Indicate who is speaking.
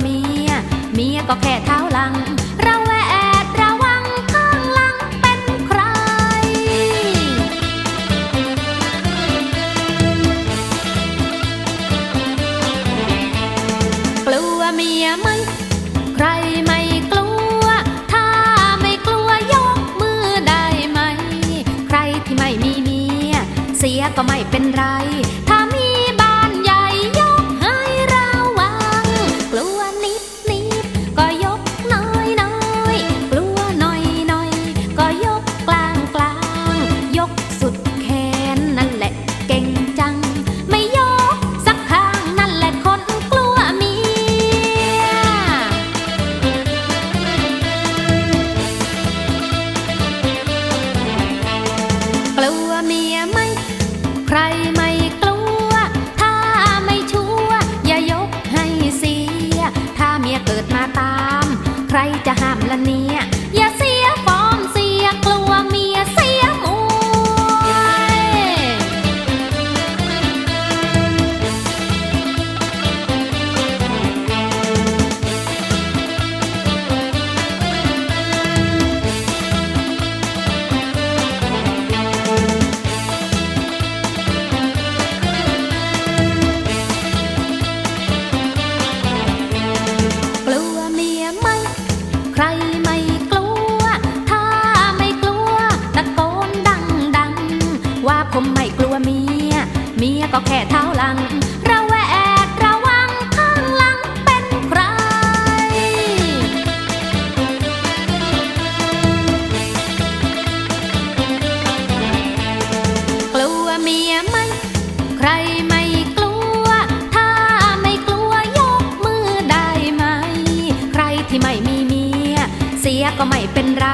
Speaker 1: เมีย เมียก็แค่เท้าหลังระแวดระวังข้างหลังเป็นใคร กลัวเมียไหม ใครไม่กลัว ถ้าไม่กลัวยกมือได้ไหม ใครที่ไม่มีเมีย เสียก็ไม่เป็นไร กลัวเมียไหม ใครไม่กลัว ถ้าไม่ชัวร์อย่ายกให้เสีย ถ้าเมียเกิดมาตาม ใครจะห้ามละเนี่ย ผมไม่กลัวเมีย เมียก็แค่เท้าหลัง ระแวดระวังข้างหลังเป็นใคร กลัวเมียไหมใครไม่กลัว ถ้าไม่กลัวยกมือได้ไหม ใครที่ไม่มีเมีย เสียก็ไม่เป็นไร